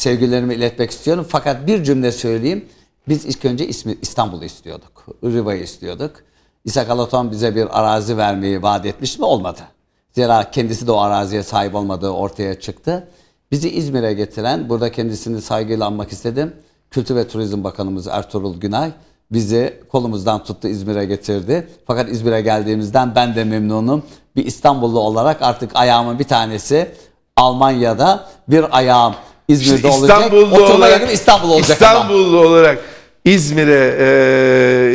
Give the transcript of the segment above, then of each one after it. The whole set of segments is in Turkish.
sevgilerimi iletmek istiyorum. Fakat bir cümle söyleyeyim. Biz ilk önce ismi İstanbul'u istiyorduk. Riva'yı istiyorduk. İshak Alaton bize bir arazi vermeyi vaat etmiş mi? Olmadı. Zira kendisi de o araziye sahip olmadığı ortaya çıktı. Bizi İzmir'e getiren, burada kendisini saygıyla anmak istedim. Kültür ve Turizm Bakanımız Ertuğrul Günay bizi kolumuzdan tuttu İzmir'e getirdi. Fakat İzmir'e geldiğimizden ben de memnunum. Bir İstanbullu olarak artık ayağımın bir tanesi Almanya'da, bir ayağım İzmir'de İşte olacak. İstanbullu Oturma olarak, İstanbul olacak ama. İstanbullu olarak İzmir'e e,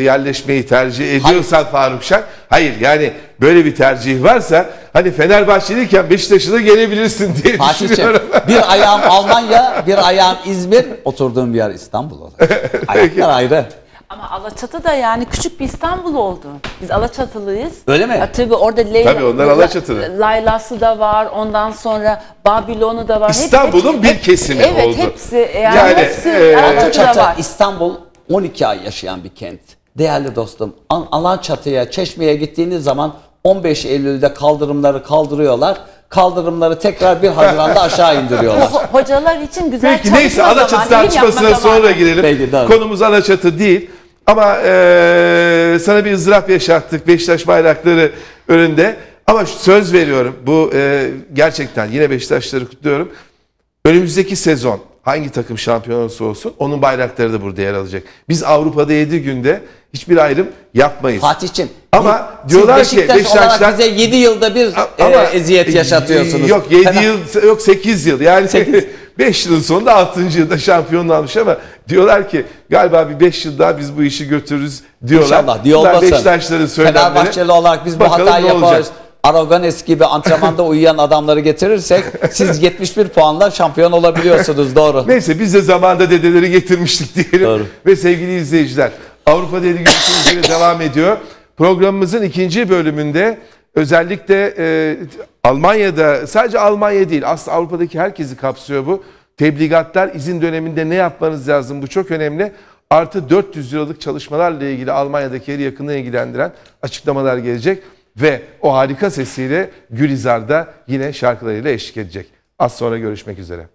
yerleşmeyi tercih ediyorsan Faruk Şak, hayır yani böyle bir tercih varsa hani Fenerbahçeliyken Beşiktaş'a da gelebilirsin diye Fatih'ciğim düşünüyorum. bir ayağım Almanya, bir ayağım İzmir, oturduğum bir yer İstanbul olacak. Ayaklar ayrı. Ama Alaçatı da yani küçük bir İstanbul oldu. Biz Alaçatılıyız. Öyle mi? Ya, tabii orada Leyla, Tabii onlar Alaçatılı. Laylası da var. Ondan sonra Babilon'u da var. Hep- İstanbul'un hep- bir hep- kesimi evet, oldu. hepsi yani, Yani, hepsi e, Alaçatı'da Alaçatı, var. İstanbul 12 ay yaşayan bir kent. Değerli dostum, Al- Alaçatı'ya, Çeşme'ye gittiğiniz zaman 15 Eylül'de kaldırımları kaldırıyorlar. Kaldırımları tekrar 1 Haziran'da aşağı indiriyorlar. Ho- Hocalar için güzel Peki neyse Alaçatı tartışmasına sonra girelim. Peki. Konumuz Alaçatı değil. Ama e, sana bir ızdırap yaşattık Beşiktaş bayrakları önünde. Ama söz veriyorum bu e, gerçekten yine Beşiktaşları kutluyorum. Önümüzdeki sezon hangi takım şampiyon olursa olsun onun bayrakları da burada yer alacak. Biz Avrupa'da 7 günde hiçbir ayrım yapmayız. Fatih'ciğim. Ama siz diyorlar ki Beşiktaş Beşiktaşlar- olarak bize 7 yılda bir Ama e, eziyet yaşatıyorsunuz. Yok 7 Fener- yıl yok 8 yıl. Yani 5 yılın sonunda 6. yılda şampiyon almış ama diyorlar ki galiba bir 5 yıl daha biz bu işi götürürüz diyorlar. İnşallah Bunlar olmasın. Beşiktaşların söylemleri. Fenerbahçeli olarak biz bu hatayı ne olacak? Aragones gibi antrenmanda uyuyan adamları getirirsek siz 71 puanla şampiyon olabiliyorsunuz doğru. Neyse biz de zamanında dedeleri getirmiştik diyelim. Doğru. Ve sevgili izleyiciler Avrupa Deli Görüşümüz devam ediyor. Programımızın ikinci bölümünde özellikle e, Almanya'da sadece Almanya değil aslında Avrupa'daki herkesi kapsıyor bu. Tebligatlar izin döneminde ne yapmanız lazım bu çok önemli. Artı 400 liralık çalışmalarla ilgili Almanya'daki yeri yakından ilgilendiren açıklamalar gelecek. Ve o harika sesiyle Gülizar da yine şarkılarıyla eşlik edecek. Az sonra görüşmek üzere.